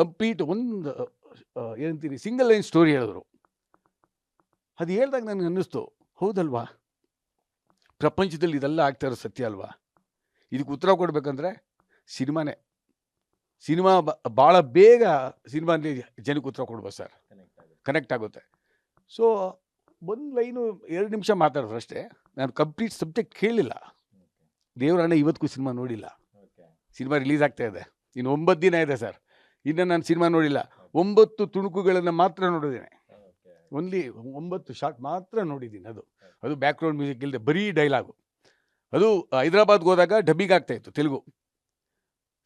Complete ಒಂದು ಏನಂತೀರಿ single line story ಹೇಳಿದ್ರು. ಅದು ಹೇಳ್ದಾಗ ನನಗೆ ಅನ್ನಿಸ್ತು ಹೌದಲ್ವಾ? ಪ್ರಪಂಚದಲ್ಲಿ ಇದೆಲ್ಲ ಆಗ್ತಾ ಇರೋ ಸತ್ಯ ಅಲ್ವಾ? ಇದಕ್ಕೆ ಉತ್ತರ ಕೊಡಬೇಕಂದ್ರೆ ಸಿನಿಮಾನೇ. ಸಿನಿಮಾ ಭಾಳ ಬೇಗ ಸಿನಿಮಾದಲ್ಲಿ ಜನಕ್ಕೆ ಉತ್ತರ ಕೊಡ್ಬೋದು ಸರ್. ಕನೆಕ್ಟ್ ಆಗುತ್ತೆ. ಸೊ ಒಂದು ಲೈನು ಎರಡು ನಿಮಿಷ ಮಾತಾಡಿದ್ರು ಅಷ್ಟೇ. ನಾನು ಕಂಪ್ಲೀಟ್ ಸಬ್ಜೆಕ್ಟ್ ಕೇಳಿಲ್ಲ. ದೇವರಣ್ಣ ಇವತ್ತಿಗೂ ಸಿನಿಮಾ ನೋಡಿಲ್ಲ. ಸಿನಿಮಾ ರಿಲೀಸ್ ಆಗ್ತಾ ಇದೆ. ಇನ್ನು ಒಂಬತ್ತು ದಿನ ಇದೆ ಸರ್. ಇನ್ನು ನಾನು ಸಿನಿಮಾ ನೋಡಿಲ್ಲ. ಒಂಬತ್ತು ತುಣುಕುಗಳನ್ನು ಮಾತ್ರ ನೋಡಿದ್ದೇನೆ. ಓನ್ಲಿ ಒಂಬತ್ತು ಶಾರ್ಟ್ ಮಾತ್ರ ನೋಡಿದ್ದೀನಿ ಅದು. ಅದು ಬ್ಯಾಕ್ಗ್ರೌಂಡ್ ಮ್ಯೂಸಿಕ್ ಇಲ್ಲದೆ ಬರೀ ಡೈಲಾಗು ಅದು ಹೈದ್ರಾಬಾದ್ಗೆ ಹೋದಾಗ ಡಬ್ಬಿಗೆ ಆಗ್ತಾ ಇತ್ತು ತೆಲುಗು.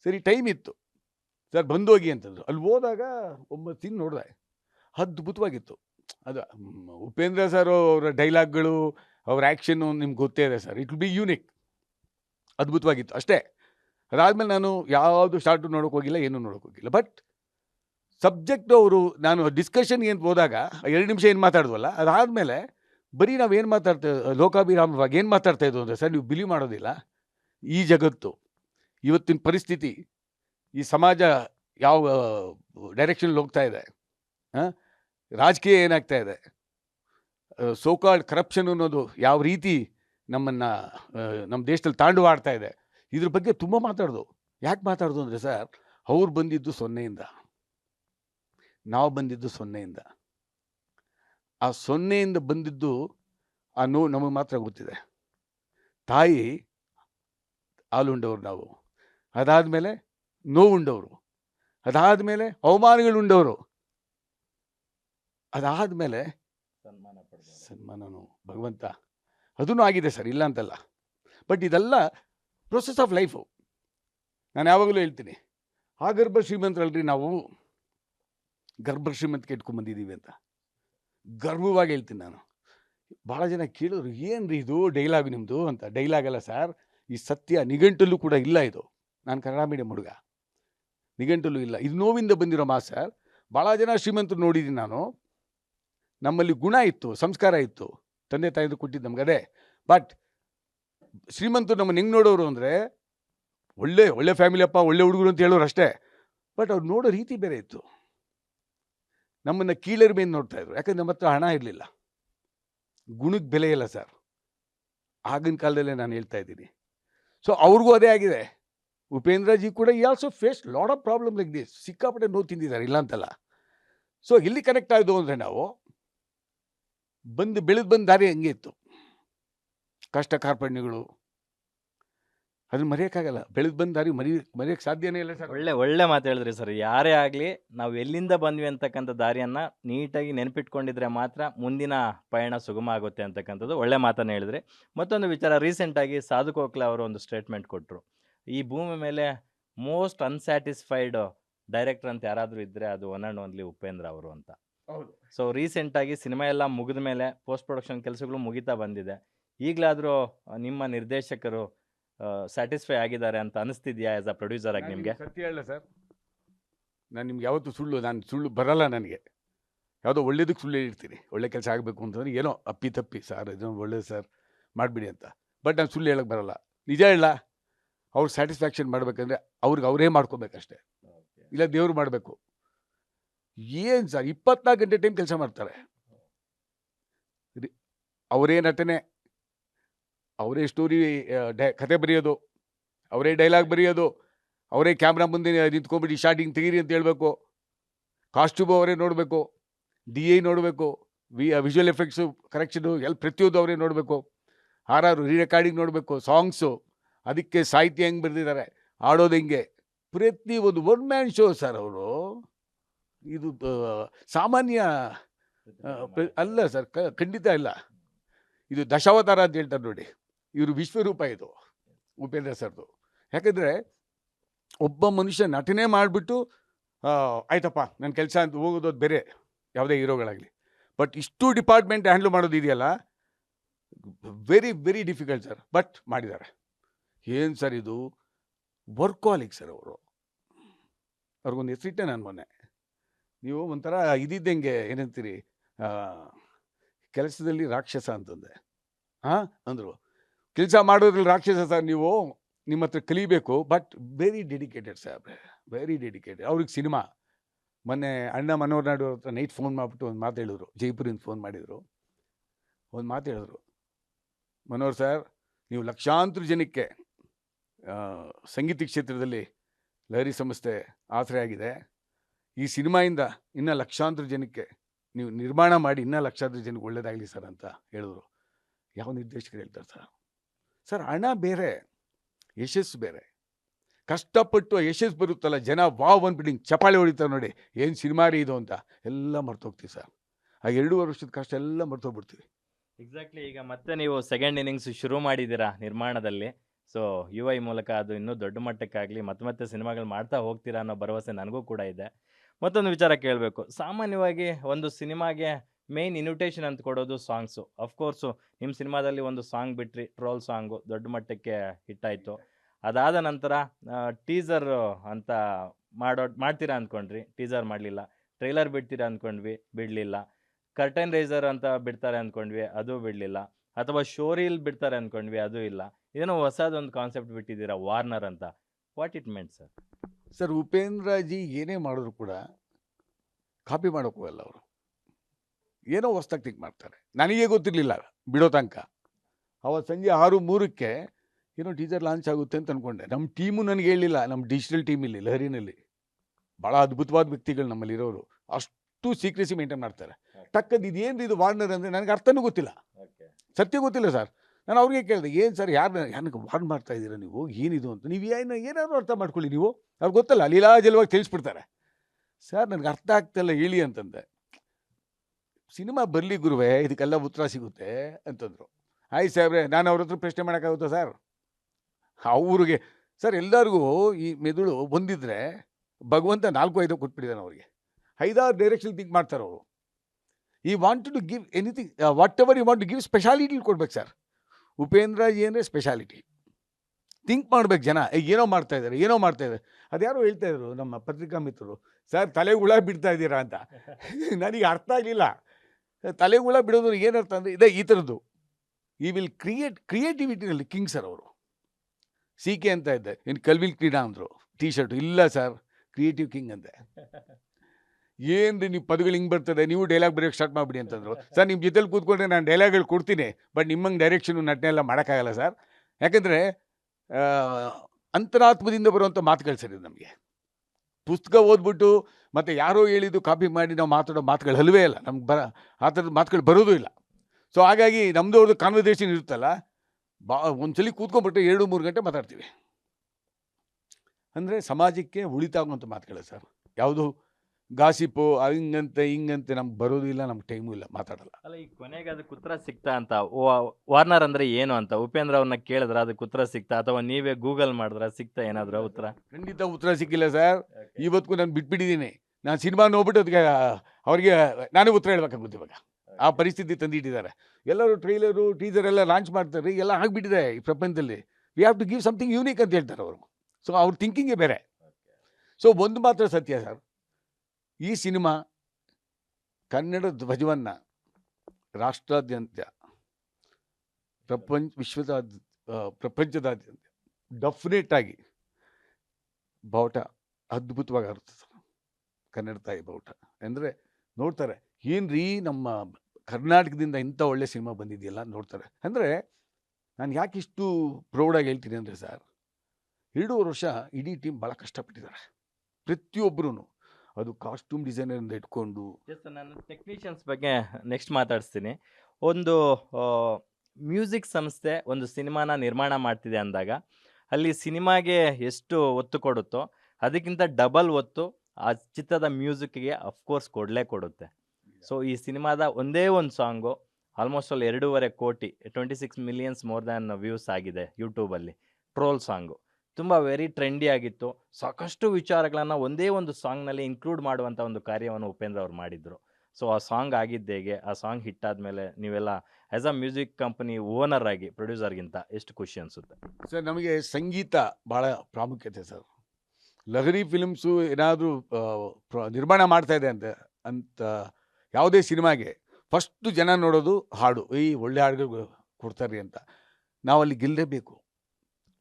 ಸರಿ ಟೈಮ್ ಇತ್ತು. ಸರ್ ಬಂದೋಗಿ ಅಂತಂದು ಅಲ್ಲಿ ಹೋದಾಗ ಒಂಬತ್ತು ದಿನ ನೋಡಿದೆ. ಅದ್ಭುತವಾಗಿತ್ತು. ಅದು ಉಪೇಂದ್ರ ಸರ್ ಅವರ ಡೈಲಾಗ್ಗಳು ಅವ್ರ ಆ್ಯಕ್ಷನ್ನು ನಿಮ್ಗೆ ಗೊತ್ತೇ ಇದೆ sir. It will be unique ಅದ್ಭುತವಾಗಿತ್ತು. ಅಷ್ಟೇ. ಅದಾದಮೇಲೆ ನಾನು ಯಾವುದು ಸ್ಟಾರ್ಟ್ ನೋಡೋಕೆ ಹೋಗಿಲ್ಲ, ಏನೂ ನೋಡೋಕೆ ಹೋಗಿಲ್ಲ ಬಟ್ ಸಬ್ಜೆಕ್ಟ್ ಅವರು, ನಾನು ಡಿಸ್ಕಷನ್ಗೆ ಏನು ಹೋದಾಗ ಎರಡು ನಿಮಿಷ ಏನು ಮಾತಾಡಿದ್ವಲ್ಲ ಅದಾದಮೇಲೆ ಬರೀ ನಾವು ಏನು ಮಾತಾಡ್ತೇವೆ ಬಗ್ಗೆ ಏನು ಮಾತಾಡ್ತಾ ಇದ್ವು ಅಂದರೆ, ಸರ್, ನೀವು ಬಿಲೀವ್ ಮಾಡೋದಿಲ್ಲ ಈ ಜಗತ್ತು, ಇವತ್ತಿನ ಪರಿಸ್ಥಿತಿ, ಈ ಸಮಾಜ ಯಾವ ಡೈರೆಕ್ಷನಲ್ಲಿ ಹೋಗ್ತಾ ಇದೆ? ರಾಜಕೀಯ ಏನಾಗ್ತಾ ಇದೆ ಸೋಕಾಲ್ಡ್ ಕರಪ್ಷನ್ ಅನ್ನೋದು ಯಾವ ರೀತಿ ನಮ್ಮನ್ನು ನಮ್ಮ ದೇಶದಲ್ಲಿ ತಾಂಡವಾಡ್ತಾ ಇದೆ ಇದ್ರ ಬಗ್ಗೆ ತುಂಬ ಮಾತಾಡ್ದು. ಯಾಕೆ ಮಾತಾಡ್ದು ಅಂದರೆ ಸರ್ ಅವ್ರು ಬಂದಿದ್ದು ಸೊನ್ನೆಯಿಂದ. ನಾವು ಬಂದಿದ್ದು ಸೊನ್ನೆಯಿಂದ. ಆ ಸೊನ್ನೆಯಿಂದ ಬಂದಿದ್ದು ಆ ನೋವು ನಮಗೆ ಮಾತ್ರ ಗೊತ್ತಿದೆ. ತಾಯಿ ಹಾಲುಂಡವ್ರು ನಾವು. ಅದಾದಮೇಲೆ ನೋವುಂಡವರು. ಅದಾದಮೇಲೆ ಅವಮಾನಗಳುಂಡವರು. ಅದಾದಮೇಲೆ ಸನ್ಮಾನನು ಭಗವಂತ. ಅದೂ ಆಗಿದೆ ಸರ್ ಇಲ್ಲ ಅಂತಲ್ಲ. ಬಟ್ ಇದೆಲ್ಲ ಪ್ರೊಸೆಸ್ ಆಫ್ ಲೈಫು ನಾನು ಯಾವಾಗಲೂ ಹೇಳ್ತೀನಿ, ಆ ಗರ್ಭ ಶ್ರೀಮಂತರಲ್ರಿ ನಾವು ಗರ್ಭ ಶ್ರೀಮಂತಿಕೆ ಇಟ್ಕೊಂಡ್ಬಂದಿದ್ದೀವಿ ಅಂತ. ಗರ್ವವಾಗಿ ಹೇಳ್ತೀನಿ ನಾನು. ಭಾಳ ಜನ ಕೇಳಿದ್ರು ಏನು ಇದು ಡೈಲಾಗ್ ನಿಮ್ಮದು ಅಂತ. ಡೈಲಾಗ್ ಅಲ್ಲ ಸರ್ ಈ ಸತ್ಯ ನಿಘಂಟಲ್ಲೂ ಕೂಡ ಇಲ್ಲ ಇದು. ನಾನು ಕನ್ನಡ ಮೀಡಿಯಂ ಹುಡುಗ. ನಿಘಂಟಲ್ಲೂ ಇಲ್ಲ. ಇದು ನೋವಿಂದ ಬಂದಿರೋ ಮಾ ಸರ್ ಭಾಳ ಜನ ಶ್ರೀಮಂತರು ನೋಡಿದ್ದೀನಿ ನಾನು. ನಮ್ಮಲ್ಲಿ ಗುಣ ಇತ್ತು, ಸಂಸ್ಕಾರ ಇತ್ತು. ತಂದೆ ತಾಯಿದು ಕೊಟ್ಟಿದ್ದು ನಮ್ಗೆ ಅದೇ ಬಟ್ ಶ್ರೀಮಂತರು ನಮ್ಮನ್ನು ಹೆಂಗೆ ನೋಡೋರು ಅಂದರೆ ಒಳ್ಳೆ ಒಳ್ಳೆ ಫ್ಯಾಮಿಲಿ ಅಪ್ಪ, ಒಳ್ಳೆ ಹುಡುಗರು ಅಂತ ಹೇಳೋರು ಅಷ್ಟೇ. ಬಟ್ ಅವ್ರು ನೋಡೋ ರೀತಿ ಬೇರೆ ಇತ್ತು. ನಮ್ಮನ್ನು ಕೀಳರ್ ಮೇಲೆ ನೋಡ್ತಾ ಇದ್ರು. ಯಾಕಂದ್ರೆ ನಮ್ಮ ಹತ್ರ ಹಣ ಇರಲಿಲ್ಲ. ಗುಣಕ್ಕೆ ಬೆಲೆ ಇಲ್ಲ ಸರ್ ಆಗಿನ ಕಾಲದಲ್ಲೇ ನಾನು ಹೇಳ್ತಾ ಇದ್ದೀನಿ. ಸೊ ಅವ್ರಿಗೂ ಅದೇ ಆಗಿದೆ. ಉಪೇಂದ್ರಜಿ ಕೂಡ ಈ also face lot of problem like this ಸಿಕ್ಕಾಪಟ್ಟೆ ನೋವು ತಿಂದಿದ್ದಾರೆ, ಇಲ್ಲ ಅಂತಲ್ಲ. ಸೊ ಇಲ್ಲಿ ಕನೆಕ್ಟ್ ಆಯಿತು ಅಂದರೆ ನಾವು ಬಂದು, ಬೆಳೆದು ಬಂದ ದಾರಿ ಹಂಗೆ ಇತ್ತು. ಕಷ್ಟ ಕಾರ್ಪಣ್ಯಗಳು. ಅದನ್ನ ಮರೆಯೋಕ್ಕಾಗಲ್ಲ. ಬೆಳೆದು ಬಂದ ದಾರಿ ಮರಿ ಮರೆಯೋಕ್ಕೆ ಸಾಧ್ಯನೇ ಇಲ್ಲ ಸರ್. ಒಳ್ಳೆ ಒಳ್ಳೆ ಮಾತು ಹೇಳಿದ್ರಿ ಸರ್. ಯಾರೇ ಆಗಲಿ ನಾವು ಎಲ್ಲಿಂದ ಬಂದ್ವಿ ಅಂತಕ್ಕಂಥ ದಾರಿಯನ್ನು ನೀಟಾಗಿ ನೆನಪಿಟ್ಕೊಂಡಿದ್ರೆ ಮಾತ್ರ ಮುಂದಿನ ಪಯಣ ಸುಗಮ ಆಗುತ್ತೆ ಅಂತಕ್ಕಂಥದ್ದು ಒಳ್ಳೆ ಮಾತನ್ನು ಹೇಳಿದ್ರಿ. ಮತ್ತೊಂದು ವಿಚಾರ ರೀಸೆಂಟಾಗಿ ಸಾಧು ಕೋಕ್ಲೆ ಅವರು ಒಂದು ಸ್ಟೇಟ್ಮೆಂಟ್ ಕೊಟ್ಟರು ಈ ಭೂಮಿ ಮೇಲೆ ಮೋಸ್ಟ್ ಅನ್ಸ್ಯಾಟಿಸ್ಫೈಡ್ ಡೈರೆಕ್ಟರ್ ಅಂತ ಯಾರಾದರೂ ಇದ್ದರೆ ಅದು ಒನ್ ಆ್ಯಂಡ್ ಓನ್ಲಿ ಉಪೇಂದ್ರ ಅವರು ಅಂತ. ಹೌದು. ಸೊ ರೀಸೆಂಟಾಗಿ ಸಿನಿಮಾ ಎಲ್ಲ ಮುಗಿದ ಮೇಲೆ ಪೋಸ್ಟ್ ಪ್ರೊಡಕ್ಷನ್ ಕೆಲಸಗಳು ಮುಗಿತಾ ಬಂದಿದೆ. ಈಗಲಾದರೂ ನಿಮ್ಮ ನಿರ್ದೇಶಕರು ಸ್ಯಾಟಿಸ್ಫೈ ಆಗಿದ್ದಾರೆ ಅಂತ ಅನಿಸ್ತಿದ್ಯಾ ಆಸ್ ಅ ಪ್ರೊಡ್ಯೂಸರ್ ಆಗಿ ನಿಮಗೆ? ಸತ್ಯ ಹೇಳ ಸರ್. ನಾನು ನಿಮ್ಗೆ ಯಾವತ್ತೂ ಸುಳ್ಳು ನಾನು ಸುಳ್ಳು ಬರಲ್ಲ ನನಗೆ. ಯಾವುದೋ ಒಳ್ಳೇದಕ್ಕೆ ಸುಳ್ಳು ಹೇಳಿರ್ತೀನಿ. ಒಳ್ಳೆ ಕೆಲಸ ಆಗಬೇಕು ಅಂತಂದ್ರೆ ಏನೋ ಅಪ್ಪಿ ತಪ್ಪಿ ಸರ್ ಇದನ್ನು ಒಳ್ಳೇದು ಸರ್ ಮಾಡಿಬಿಡಿ ಅಂತ. ಬಟ್ ನಾನು ಸುಳ್ಳು ಹೇಳಕ್ಕೆ ಬರಲ್ಲ. ನಿಜ ಹೇಳ ಅವ್ರು ಸ್ಯಾಟಿಸ್ಫ್ಯಾಕ್ಷನ್ ಮಾಡಬೇಕಂದ್ರೆ ಅವ್ರಿಗೆ ಅವರೇ ಮಾಡ್ಕೋಬೇಕಷ್ಟೇ. ಇಲ್ಲ ದೇವ್ರು ಮಾಡಬೇಕು. ಏನು ಸರ್ ಇಪ್ಪತ್ನಾಲ್ಕು ಗಂಟೆ ಟೈಮ್ ಕೆಲಸ ಮಾಡ್ತಾರೆ. ಅವರೇ ನಟನೆ ಅವರೇ ಸ್ಟೋರಿ ಕತೆ ಬರೆಯೋದು, ಅವರೇ ಡೈಲಾಗ್ ಬರೆಯೋದು, ಅವರೇ ಕ್ಯಾಮ್ರಾ ಮುಂದೆ ನಿಂತ್ಕೊಂಡ್ಬಿಟ್ಟು ಶಾರ್ಟಿಂಗ್ ತೆಗೀರಿ ಅಂತ ಹೇಳಬೇಕು. ಕಾಸ್ಟ್ಯೂಮ್ ಅವರೇ ನೋಡಬೇಕು, ಡಿ ಐ ನೋಡಬೇಕು, ವಿ ವಿಜುವಲ್ ಎಫೆಕ್ಟ್ಸು ಕರೆಕ್ಷನು ಎಲ್ಲ ಪ್ರತಿಯೊಂದು ಅವರೇ ನೋಡಬೇಕು. ಆರ್ ರೀ ರೆಕಾರ್ಡಿಂಗ್ ನೋಡಬೇಕು ಸಾಂಗ್ಸು ಅದಕ್ಕೆ ಸಾಹಿತ್ಯ ಹೆಂಗೆ ಬರೆದಿದ್ದಾರೆ ಆಡೋದು ಹೆಂಗೆ. ಪ್ರತಿ ಒಂದು ಒನ್ ಮ್ಯಾನ್ ಶೋ ಸರ್ ಅವರು. ಇದು ಸಾಮಾನ್ಯ ಅಲ್ಲ ಸರ್ ಖಂಡಿತ ಇಲ್ಲ. ಇದು ದಶಾವತಾರ ಅಂತ ಹೇಳ್ತಾರೆ ನೋಡಿ. ಇವರು ವಿಶ್ವರೂಪ ಇದು, ಉಪೇಂದ್ರ ಸರ್ದು. ಯಾಕಂದರೆ ಒಬ್ಬ ಮನುಷ್ಯ ನಟನೆ ಮಾಡಿಬಿಟ್ಟು ಆಯ್ತಪ್ಪ ನನ್ನ ಕೆಲಸ ಅಂತ ಹೋಗೋದು ಬೇರೆ, ಯಾವುದೇ ಹೀರೋಗಳಾಗಲಿ. ಬಟ್ ಇಷ್ಟು ಡಿಪಾರ್ಟ್ಮೆಂಟ್ ಹ್ಯಾಂಡ್ಲ್ ಮಾಡೋದು ಇದೆಯಲ್ಲ, very very difficult sir, but ಮಾಡಿದ್ದಾರೆ. ಏನು ಸರ್ ಇದು? ವರ್ಕಾಲಿಕ್ ಸರ್ ಅವರು. ಅವ್ರಿಗೊಂದು ಹೆಸರಿಟ್ಟೆ ನಾನು ಮೊನ್ನೆ. ನೀವು ಒಂಥರ ಇದಿದ್ದಂಗೆ, ಏನಂತೀರಿ ಕೆಲಸದಲ್ಲಿ ರಾಕ್ಷಸ ಅಂತಂದೆ. ಹಾಂ? ಅಂದರು. ಕೆಲಸ ಮಾಡೋದ್ರಲ್ಲಿ ರಾಕ್ಷಸ ಸರ್ ನೀವು, ನಿಮ್ಮ ಹತ್ರ ಕಲಿಬೇಕು but very dedicated sir very dedicated ಅವ್ರಿಗೆ ಸಿನಿಮಾ ಮೊನ್ನೆ ಅಣ್ಣ ಮನೋಹರ್ ನಾಡು ಹತ್ರ ನೈಟ್ ಫೋನ್ ಮಾಡಿಬಿಟ್ಟು ಒಂದು ಮಾತು ಹೇಳಿದ್ರು. ಜೈಪುರಿಂದ ಫೋನ್ ಮಾಡಿದರು. ಒಂದು ಮಾತು ಹೇಳಿದ್ರು. ಮನೋಹರ್ ಸರ್ ನೀವು ಲಕ್ಷಾಂತರ ಜನಕ್ಕೆ ಸಂಗೀತ ಕ್ಷೇತ್ರದಲ್ಲಿ ಲಹರಿ ಸಂಸ್ಥೆ ಆಸರೆ ಆಗಿದೆ. ಈ ಸಿನಿಮಾಯಿಂದ ಇನ್ನೂ ಲಕ್ಷಾಂತರ ಜನಕ್ಕೆ ನೀವು ನಿರ್ಮಾಣ ಮಾಡಿ ಇನ್ನೂ ಲಕ್ಷಾಂತರ ಜನಕ್ಕೆ ಒಳ್ಳೇದಾಗಲಿ ಸರ್ ಅಂತ ಹೇಳಿದ್ರು. ಯಾವ ನಿರ್ದೇಶಕರು ಹೇಳ್ತಾರೆ ಸರ್? ಸರ್, ಹಣ ಬೇರೆ, ಯಶಸ್ಸು ಬೇರೆ. ಕಷ್ಟಪಟ್ಟು ಯಶಸ್ಸು ಬರುತ್ತಲ್ಲ, ಜನ ವಾವ್ ಅಂದ್ಬಿಟ್ಟು ಹಿಂಗೆ ಚಪಾಳಿ ಹೊಡಿತಾರೆ ನೋಡಿ, ಏನು ಸಿನಿಮಾ ರೀ ಇದು ಅಂತ. ಎಲ್ಲ ಮರ್ತೋಗ್ತೀವಿ ಸರ್. ಆ ಎರಡೂವರೆ ವರ್ಷದ ಕಷ್ಟ ಎಲ್ಲ ಮರ್ತೋಗ್ಬಿಡ್ತೀವಿ. ಎಕ್ಸಾಕ್ಟ್ಲಿ ಈಗ ಮತ್ತೆ ನೀವು ಸೆಕೆಂಡ್ ಇನ್ನಿಂಗ್ಸ್ ಶುರು ಮಾಡಿದ್ದೀರಾ ನಿರ್ಮಾಣದಲ್ಲಿ. ಸೊ ಯು ಐ ಮೂಲಕ ಅದು ಇನ್ನೂ ದೊಡ್ಡ ಮಟ್ಟಕ್ಕಾಗಲಿ, ಮತ್ತೆ ಮತ್ತೆ ಸಿನಿಮಾಗಳು ಮಾಡ್ತಾ ಹೋಗ್ತೀರಾ ಅನ್ನೋ ಭರವಸೆ ನನಗೂ ಕೂಡ ಇದೆ. ಮತ್ತೊಂದು ವಿಚಾರ ಕೇಳಬೇಕು. ಸಾಮಾನ್ಯವಾಗಿ ಒಂದು ಸಿನಿಮಾಗೆ ಮೇನ್ ಇನ್ವಿಟೇಷನ್ ಅಂತ ಕೊಡೋದು ಸಾಂಗ್ಸು ಅಫ್ಕೋರ್ಸು ನಿಮ್ಮ ಸಿನಿಮಾದಲ್ಲಿ ಒಂದು ಸಾಂಗ್ ಬಿಟ್ರಿ ಟ್ರೋಲ್ ಸಾಂಗು ದೊಡ್ಡ ಮಟ್ಟಕ್ಕೆ ಹಿಟ್ಟಾಯಿತು ಅದಾದ ನಂತರ ಟೀಸರ್ ಅಂತ ಮಾಡೋ, ಮಾಡ್ತೀರಾ ಅಂದ್ಕೊಂಡ್ರಿ ಟೀಸರ್ ಮಾಡಲಿಲ್ಲ. ಟ್ರೈಲರ್ ಬಿಡ್ತೀರಾ ಅಂದ್ಕೊಂಡ್ವಿ ಬಿಡಲಿಲ್ಲ. ಕರ್ಟನ್ ರೈಸರ್ ಅಂತ ಬಿಡ್ತಾರೆ ಅಂದ್ಕೊಂಡ್ವಿ ಅದು ಬಿಡಲಿಲ್ಲ. ಅಥವಾ ಶೋರೀಲ್ ಬಿಡ್ತಾರೆ ಅಂದ್ಕೊಂಡ್ವಿ ಅದು ಇಲ್ಲ. ಏನೋ ಹೊಸದೊಂದು ಕಾನ್ಸೆಪ್ಟ್ ಬಿಟ್ಟಿದ್ದೀರಾ ವಾರ್ನರ್ ಅಂತ. What it meant sir sir ಉಪೇಂದ್ರಜಿ ಏನೇ ಮಾಡಿದ್ರು ಕೂಡ ಕಾಪಿ ಮಾಡೋಕ್ಕೂ ಹೋಗಲ್ಲ ಅವರು. ಏನೋ ಥಿಂಕ್ ಮಾಡ್ತಾರೆ. ನನಗೆ ಗೊತ್ತಿರಲಿಲ್ಲ ಬಿಡೋ ತನಕ. ಅವತ್ತು ಸಂಜೆ ಆರು ಮೂರಕ್ಕೆ ಏನೋ ಟೀಚರ್ ಲಾಂಚ್ ಆಗುತ್ತೆ ಅಂತ ಅಂದ್ಕೊಂಡೆ ನಮ್ಮ ಟೀಮು ನನಗೆ ಹೇಳಿಲ್ಲ ನಮ್ಮ ಡಿಜಿಟಲ್ ಟೀಮಲ್ಲಿ ಲಹರಿನಲ್ಲಿ. ಭಾಳ ಅದ್ಭುತವಾದ ವ್ಯಕ್ತಿಗಳು ನಮ್ಮಲ್ಲಿ ಇರೋರು. ಅಷ್ಟು ಸೀಕ್ರೆಸಿ ಮೇಂಟೈನ್ ಮಾಡ್ತಾರೆ. ಟಕ್ಕದ್ ಇದೇನು ಇದು ವಾರ್ನರ್ ಅಂದರೆ ನನಗೆ ಅರ್ಥನೂ ಗೊತ್ತಿಲ್ಲ. ಸತ್ಯ ಗೊತ್ತಿಲ್ಲ ಸರ್. ನಾನು ಅವ್ರಿಗೆ ಕೇಳಿದೆ ಏನು ಸರ್ ಯಾರು ಯಾಕೆ ವಾರ್ನ್ ಮಾಡ್ತಾ ಇದ್ದೀರಾ ನೀವು? ಏನಿದು ಅಂತ? ನೀವು ಏನು ಏನಾದರೂ ಅರ್ಥ ಮಾಡ್ಕೊಳ್ಳಿ ನೀವು. ಅವ್ರಿಗೆ ಗೊತ್ತಲ್ಲ ಲೀಲಾಜಲವಾಗಿ ತಿಳಿಸ್ಬಿಡ್ತಾರೆ. ಸರ್ ನನಗೆ ಅರ್ಥ ಆಗ್ತಿಲ್ಲ ಹೇಳಿ ಅಂತಂದೆ. ಸಿನಿಮಾ ಬರಲಿ ಗುರುವೆ, ಇದಕ್ಕೆಲ್ಲ ಉತ್ತರ ಸಿಗುತ್ತೆ ಅಂತಂದರು. ಆಯ್ತು ಸಾಹೇಬ್ರೆ, ನಾನು ಅವ್ರ ಹತ್ರ ಪ್ರಶ್ನೆ ಮಾಡೋಕ್ಕಾಗುತ್ತಾ ಸರ್? ಅವ್ರಿಗೆ, ಸರ್, ಎಲ್ಲರಿಗೂ ಈ ಮೆದುಳು ಬಂದಿದ್ದರೆ ಭಗವಂತ ನಾಲ್ಕು ಐದು ಕೊಟ್ಬಿಟ್ಟಿದ್ದಾನೆ ಅವ್ರಿಗೆ. ಐದಾರು ಡೈರೆಕ್ಷನ್ ಥಿಂಕ್ ಮಾಡ್ತಾರೆ ಅವರು. ಈ want to give anything whatever you want to give speciality ಕೊಡ್ಬೇಕು ಸರ್. ಉಪೇಂದ್ರ ಏನೇ ಸ್ಪೆಷಾಲಿಟಿ ಥಿಂಕ್ ಮಾಡ್ಬೇಕು ಜನ. ಏನೋ ಮಾಡ್ತಾ ಇದ್ದಾರೆ ಏನೋ ಮಾಡ್ತಾ ಇದ್ದಾರೆ ಅದ್ಯಾರೋ ಹೇಳ್ತಾ ಇದ್ರು ನಮ್ಮ ಪತ್ರಿಕಾ ಮಿತ್ರರು. ಸರ್, ತಲೆ ಹುಳ ಬಿಡ್ತಾ ಇದ್ದೀರಾ ಅಂತ. ನನಗೆ ಅರ್ಥ ಆಗಲಿಲ್ಲ. ತಲೆ ಹುಳ ಬಿಡೋದು ಏನರ್ಥ ಅಂದರೆ ಇದೇ ಈ ಥರದ್ದು ಈ ವಿಲ್ ಕ್ರಿಯೇಟ್ ಕ್ರಿಯೇಟಿವಿಟಿನಲ್ಲಿ ಕಿಂಗ್ ಸರ್ ಅವರು. ಸಿ ಕೆ ಅಂತ ಇದ್ದೆ. ಇನ್ನು ಕಲ್ವಿಲ್ ಕ್ರೀಡಾ ಅಂದರು. ಟೀ ಶರ್ಟು ಇಲ್ಲ ಸರ್ ಕ್ರಿಯೇಟಿವ್ ಕಿಂಗ್ ಅಂತೆ ರೀ ನೀವು ಪದಗಳು ಹಿಂಗೆ ಬರ್ತದೆ? ನೀವು ಡೈಲಾಗ್ ಬರೆಯೋಕ್ಕೆ ಸ್ಟಾರ್ಟ್ ಮಾಡಿಬಿಡಿ ಅಂತಂದರು. ಸರ್ ನಿಮ್ಮ ಜೊತೆಲಿ ಕೂತ್ಕೊಂಡ್ರೆ ನಾನು ಡೈಲಾಗ್ಗಳು ಕೊಡ್ತೀನಿ ಬಟ್ ನಿಮ್ಮಂಗೆ ಡೈರೆಕ್ಷನು ನಟನೆಲ್ಲ ಮಾಡೋಕ್ಕಾಗಲ್ಲ ಸರ್ ಯಾಕಂದರೆ ಅಂತರಾತ್ಮದಿಂದ ಬರುವಂಥ ಮಾತುಗಳು ಸರ್ ಇದು ನಮಗೆ. ಪುಸ್ತಕ ಓದ್ಬಿಟ್ಟು ಮತ್ತು ಯಾರೋ ಹೇಳಿದ್ದು ಕಾಪಿ ಮಾಡಿ ನಾವು ಮಾತಾಡೋ ಮಾತುಗಳು ಹಲವೇ ಇಲ್ಲ. ನಮ್ಗೆ ಬರ ಆ ಥರದ ಮಾತುಗಳು ಬರೋದೂ ಇಲ್ಲ. ಸೊ ಹಾಗಾಗಿ ನಮ್ಮದು ಅವ್ರದ್ದು ಕಾನ್ವರ್ಸೇಷನ್ ಇರುತ್ತಲ್ಲ, ಬಾ ಒಂದ್ಸಲಿ ಕೂತ್ಕೊಂಡ್ಬಿಟ್ಟು ಎರಡು, ಮೂರು ಗಂಟೆ ಮಾತಾಡ್ತೀವಿ. ಅಂದರೆ ಸಮಾಜಕ್ಕೆ ಉಳಿತಾಗುವಂಥ ಮಾತುಗಳು ಸರ್. ಯಾವುದು? ಗಾಸಿಪು ಹಿಂಗಂತೆ ಹಿಂಗಂತೆ ನಮ್ಗೆ ಬರೋದಿಲ್ಲ ನಮ್ಗೆ ಟೈಮು ಇಲ್ಲ ಮಾತಾಡಲ್ಲ. ಅಲ್ಲ ಈ ಕೊನೆಗೆ ಅದಕ್ಕೆ ಉತ್ತರ ಸಿಕ್ತಾ ಅಂತ ವಾರ್ನರ್ ಅಂದ್ರೆ ಏನು ಅಂತ ಉಪೇಂದ್ರ ಅವ್ರನ್ನ ಕೇಳಿದ್ರೆ ಅದಕ್ಕೆ ಉತ್ತರ ಸಿಕ್ತಾ ಅಥವಾ ನೀವೇ ಗೂಗಲ್ ಮಾಡಿದ್ರೆ ಸಿಕ್ತಾ ಏನಾದರೂ ಉತ್ತರ? ಖಂಡಿತ ಉತ್ತರ ಸಿಕ್ಕಿಲ್ಲ ಸರ್. ಇವತ್ತಿಗೂ ನಾನು ಬಿಟ್ಬಿಟ್ಟಿದ್ದೀನಿ. ನಾನು ಸಿನಿಮಾ ನೋಡ್ಬಿಟ್ಟು ಅದಕ್ಕೆ ಅವ್ರಿಗೆ ನಾನೇ ಉತ್ತರ ಹೇಳ್ಬೇಕಾಗುತ್ತೆ ಇವಾಗ. ಆ ಪರಿಸ್ಥಿತಿ ತಂದಿಟ್ಟಿದ್ದಾರೆ ಎಲ್ಲರೂ ಟ್ರೈಲರು ಟೀಸರ್ ಎಲ್ಲ ಲಾಂಚ್ ಮಾಡ್ತಾರೆ ಎಲ್ಲ ಆಗಿಬಿಟ್ಟಿದೆ ಈ ಪ್ರಪಂಚದಲ್ಲಿ. We have to give something unique ಅಂತ ಹೇಳ್ತಾರೆ ಅವರು. ಸೊ ಅವ್ರ ಥಿಂಕಿಂಗೇ ಬೇರೆ. ಸೊ ಒಂದು ಮಾತ್ರ ಸತ್ಯ ಸರ್. ಈ ಸಿನಿಮಾ ಕನ್ನಡ ಧ್ವಜವನ್ನು ರಾಷ್ಟ್ರಾದ್ಯಂತ, ಪ್ರಪಂಚ ವಿಶ್ವದ ಪ್ರಪಂಚದಾದ್ಯಂತ ಡೆಫಿನೆಟ್ ಆಗಿ ಬಾವುಟ ಅದ್ಭುತವಾಗಿ ಆರುತ್ತೆ ಕನ್ನಡ ತಾಯಿ ಬಾವುಟ. ಅಂದರೆ ನೋಡ್ತಾರೆ, ಏನ್ರೀ ನಮ್ಮ ಕರ್ನಾಟಕದಿಂದ ಇಂಥ ಒಳ್ಳೆ ಸಿನಿಮಾ ಬಂದಿದೆಯಲ್ಲ ನೋಡ್ತಾರೆ. ಅಂದರೆ ನಾನು ಯಾಕೆ ಇಷ್ಟು ಪ್ರೌಡಾಗಿ ಹೇಳ್ತೀನಿ ಅಂದರೆ ಸರ್, ಎರಡೂವರೆ ವರ್ಷ ಇಡೀ ಟೀಮ್ ಭಾಳ ಕಷ್ಟಪಟ್ಟಿದ್ದಾರೆ. ಪ್ರತಿಯೊಬ್ಬರೂ ಅದು ಕಾಸ್ಟ್ಯೂಮ್ ಡಿಸೈನರ್ ಇಂದ ಇಟ್ಕೊಂಡು. ಜಸ್ಟ್ ನಾನು ಟೆಕ್ನಿಷಿಯನ್ಸ್ ಬಗ್ಗೆ ನೆಕ್ಸ್ಟ್ ಮಾತಾಡಿಸ್ತೀನಿ. ಒಂದು ಮ್ಯೂಸಿಕ್ ಸಂಸ್ಥೆ ಒಂದು ಸಿನಿಮಾನ ನಿರ್ಮಾಣ ಮಾಡ್ತಿದೆ ಅಂದಾಗ ಅಲ್ಲಿ ಸಿನಿಮಾಗೆ ಎಷ್ಟು ಒತ್ತು ಕೊಡುತ್ತೋ ಅದಕ್ಕಿಂತ ಡಬಲ್ ಒತ್ತು ಆ ಚಿತ್ರದ ಮ್ಯೂಸಿಕ್ಗೆ ಅಫ್ಕೋರ್ಸ್ ಕೊಡಲೇ ಕೊಡುತ್ತೆ. ಸೊ ಈ ಸಿನಿಮಾದ ಒಂದೇ ಒಂದು ಸಾಂಗು ಆಲ್ಮೋಸ್ಟ್ ಅಲ್ಲಿ ಎರಡೂವರೆ ಕೋಟಿ twenty six millions more than views ಆಗಿದೆ ಯೂಟ್ಯೂಬಲ್ಲಿ ಟ್ರೋಲ್ ಸಾಂಗು. ತುಂಬ ವೆರಿ ಟ್ರೆಂಡಿ ಆಗಿತ್ತು. ಸಾಕಷ್ಟು ವಿಚಾರಗಳನ್ನು ಒಂದೇ ಒಂದು ಸಾಂಗ್ನಲ್ಲಿ ಇನ್ಕ್ಲೂಡ್ ಮಾಡುವಂಥ ಒಂದು ಕಾರ್ಯವನ್ನು ಉಪೇಂದ್ರ ಅವರು ಮಾಡಿದ್ರು. ಸೊ ಆ ಸಾಂಗ್ ಆಗಿದ್ದೇಗೆ ಆ ಸಾಂಗ್ ಹಿಟ್ ಆದಮೇಲೆ ನೀವೆಲ್ಲ as a music company owner ಆಗಿ ಪ್ರೊಡ್ಯೂಸರ್ಗಿಂತ ಎಷ್ಟು ಖುಷಿ ಅನಿಸುತ್ತೆ? ಸರ್, ನಮಗೆ ಸಂಗೀತ ಭಾಳ ಪ್ರಾಮುಖ್ಯತೆ ಸರ್. ಲಹರಿ ಫಿಲ್ಮ್ಸು ಏನಾದರೂ ನಿರ್ಮಾಣ ಮಾಡ್ತಾ ಇದೆ ಅಂತ ಅಂತ ಯಾವುದೇ ಸಿನಿಮಾಗೆ ಫಸ್ಟು ಜನ ನೋಡೋದು ಹಾಡು ಈ ಒಳ್ಳೆ ಹಾಡುಗಳು ಕೊಡ್ತಾರೆ ಅಂತ. ನಾವಲ್ಲಿ ಗೆಲ್ಲಲೇಬೇಕು.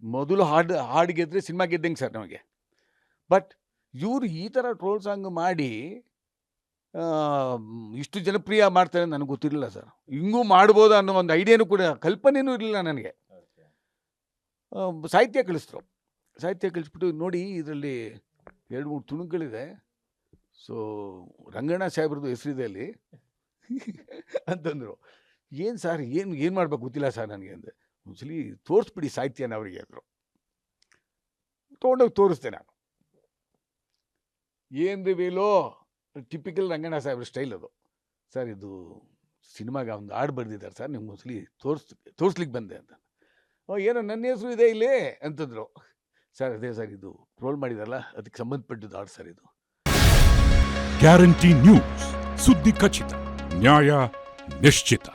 ಮೊದಲು ಹಾಡು ಹಾಡು ಗೆದ್ದರೆ ಸಿನಿಮಾ ಗೆದ್ದಂಗೆ ಸರ್ ನಮಗೆ. ಬಟ್ ಇವರು ಈ ಥರ ಟ್ರೋಲ್ ಸಾಂಗ್ ಮಾಡಿ ಇಷ್ಟು ಜನಪ್ರಿಯ ಮಾಡ್ತಾರೆ ನನಗೆ ಗೊತ್ತಿರಲಿಲ್ಲ ಸರ್. ಹಿಂಗೂ ಮಾಡ್ಬೋದು ಅನ್ನೋ ಒಂದು ಐಡಿಯಾನು ಕೂಡ ಕಲ್ಪನೆಯೂ ಇರಲಿಲ್ಲ ನನಗೆ. ಸಾಹಿತ್ಯ ಕಳಿಸಿದ್ರು ಸಾಹಿತ್ಯ ಕಳಿಸ್ಬಿಟ್ಟು ನೋಡಿ ಇದರಲ್ಲಿ ಎರಡು ಮೂರು ತುಣುಕುಗಳಿದೆ. ಸೊ ರಂಗಣ್ಣ ಸಾಹೇಬ್ರದ್ದು ಹೆಸರಿದೆ ಅಲ್ಲಿ. ಅಂತಂದರು. ಏನು ಸರ್ ಏನು ಏನು ಮಾಡ್ಬೇಕು ಗೊತ್ತಿಲ್ಲ ಸರ್ ನನಗೆ ಅಂದೆ. ಒಂದ್ಸಲಿ ತೋರಿಸ್ಬಿಡಿ ಸಾಹಿತ್ಯನ ಅವರಿಗೆ ಅಂದರು. ತೊಗೊಂಡೋಗಿ ತೋರಿಸ್ದೆ ನಾನು. ಏನು ವೇಲೋ? ಟಿಪಿಕಲ್ ರಂಗಣ್ಣ ಸಾಹೇಬ್ರ ಸ್ಟೈಲ್ ಅದು. ಸರ್ ಇದು ಸಿನಿಮಾಗ ಒಂದು ಹಾಡು ಬರೆದಿದ್ದಾರೆ ಸರ್ ನಿಮ್ಗೆ ಒಂದ್ಸಲಿ ತೋರಿಸ್, ತೋರಿಸ್ಲಿಕ್ಕೆ ಬಂದೆ ಅಂತ. ಓ, ಏನೋ ನನ್ನ ಹೆಸರು ಇದೆ ಇಲ್ಲಿ ಅಂತಂದರು. ಸರ್ ಅದೇ ಸರ್ ಇದು ಟ್ರೋಲ್ ಮಾಡಿದಾರಲ್ಲ, ಅದಕ್ಕೆ ಸಂಬಂಧಪಟ್ಟಿದ್ದು ಹಾಡು ಸರ್ ಇದು. ಗ್ಯಾರಂಟಿ ನ್ಯೂಸ್ ಸುದ್ದಿ ಖಚಿತ, ನ್ಯಾಯ ನಿಶ್ಚಿತ.